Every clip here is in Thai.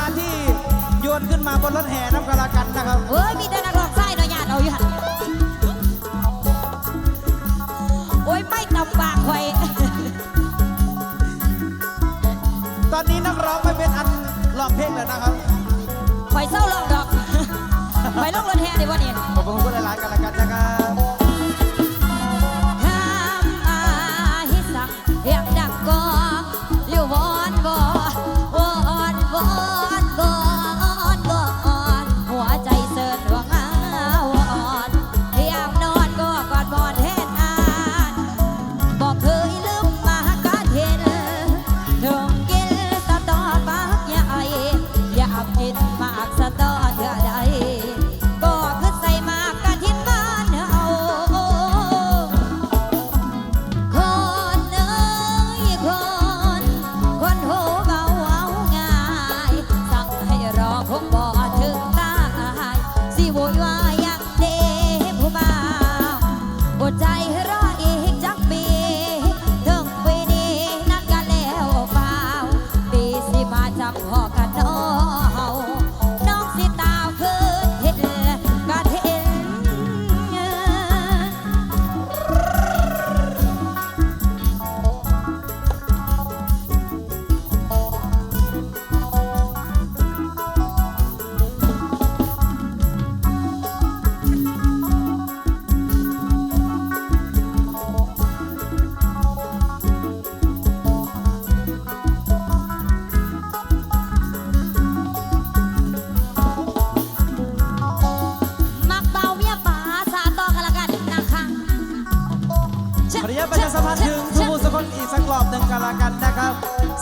าที่โยนขึ้นมาบนรถแห่น้ำกระลากันนะครับเฮ้ยมีแต่นักร้องไส้หน่าะยาติเอาอยู่หันโอ้ยไม่ตำบากไว้ตอนนี้นักร้องไม่เป็นอันร้องเพลงแล้วนะครับคอยเศร้าร้องดอกคอยองรถแห่ในวันนี้ขอบคุณผู้หลายๆกันละกันนะครับ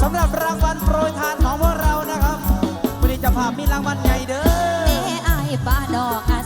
สำหรับรางวัลโปรยทานของพวกเรานะครับวันนี้จะพามีรางวัลใหญ่เด้อเอ้อป้าดอกอา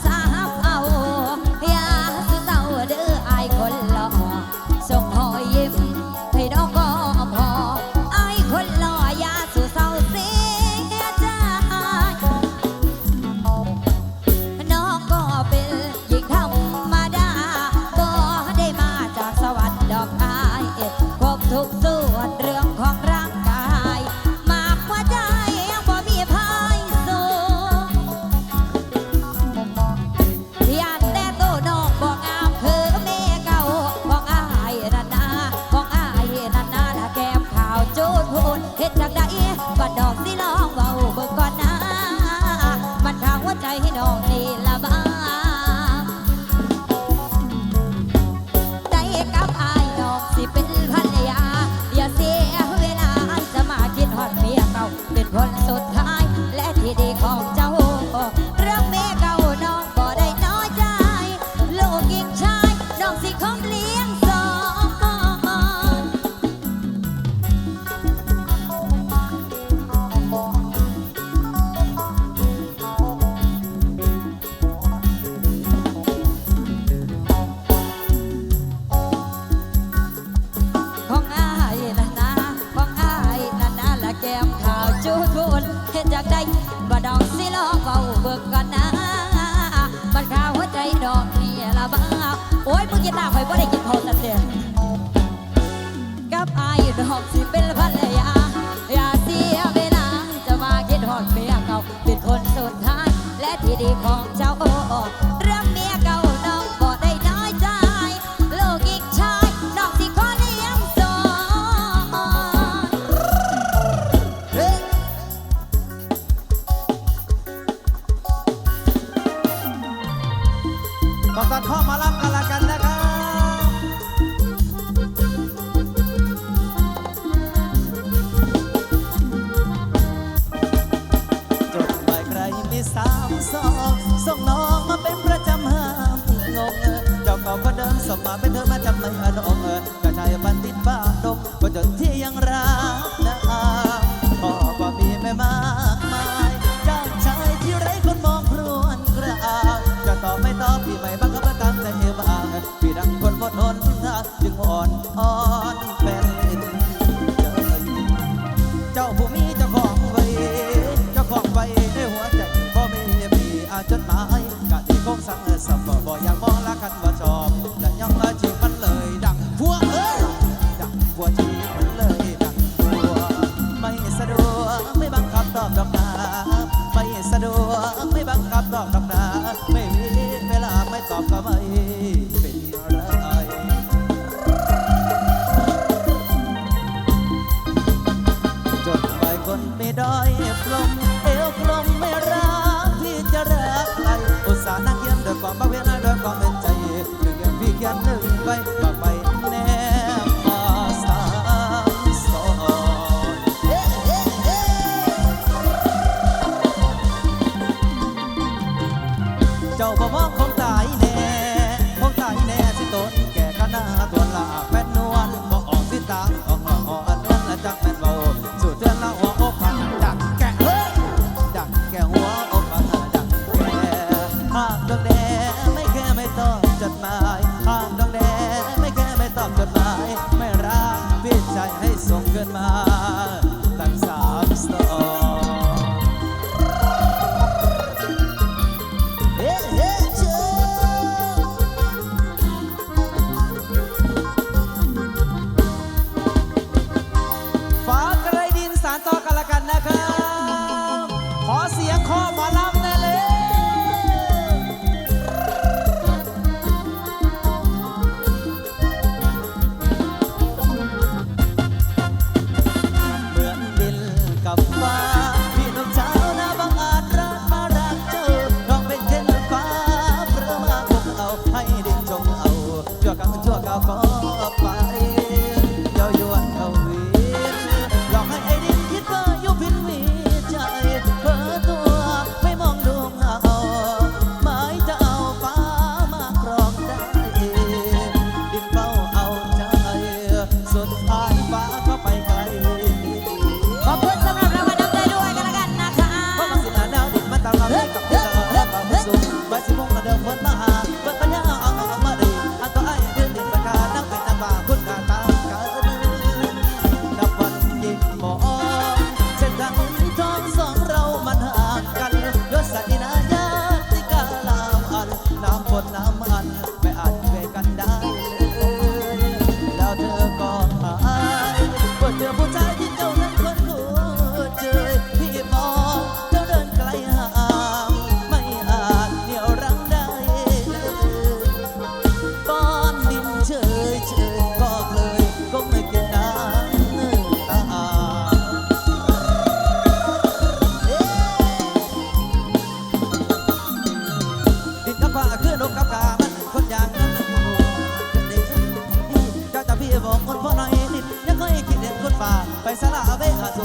อ้ยมึงกันหน้าข่อยบ่ได้กินเอาจังเด้อกับอายดอกสิเป็นพัน ng may ano ang ah, uh, kanayapan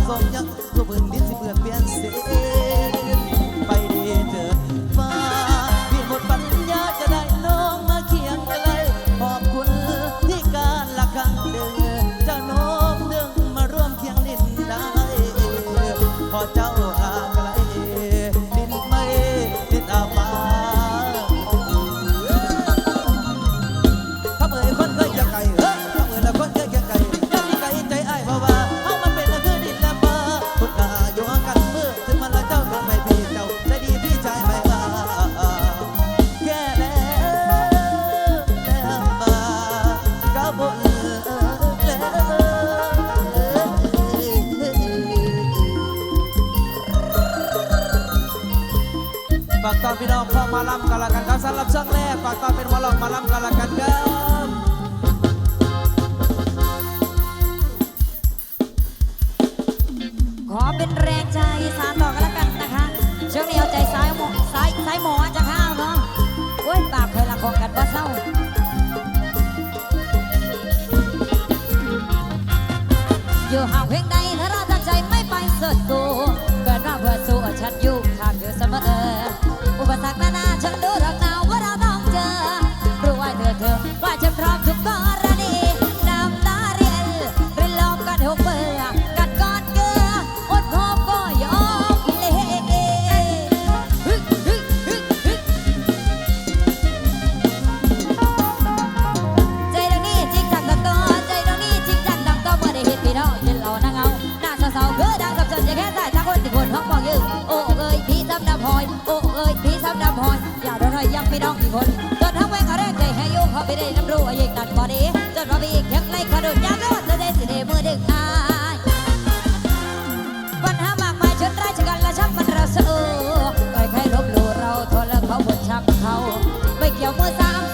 dòng nhắc dù vườn biết Pak Tafir malam kalahkan kasar lapsang le Pak Tafir malam kalahkan kau นจนทั้งแวงเขาแรกใจให้โยกเขาไปได้น้ำรู้อายุตัดบอดีจนพอไปอีกยังไรเขาโดนยาโดนเะได้สิเดมือดึกอายปัญหามากมายชนราชกันและช่บมันระเสือใครใครลบหลู่เราทนแล้วเขาบนชักเขาไม่เกี่ยวมือสาม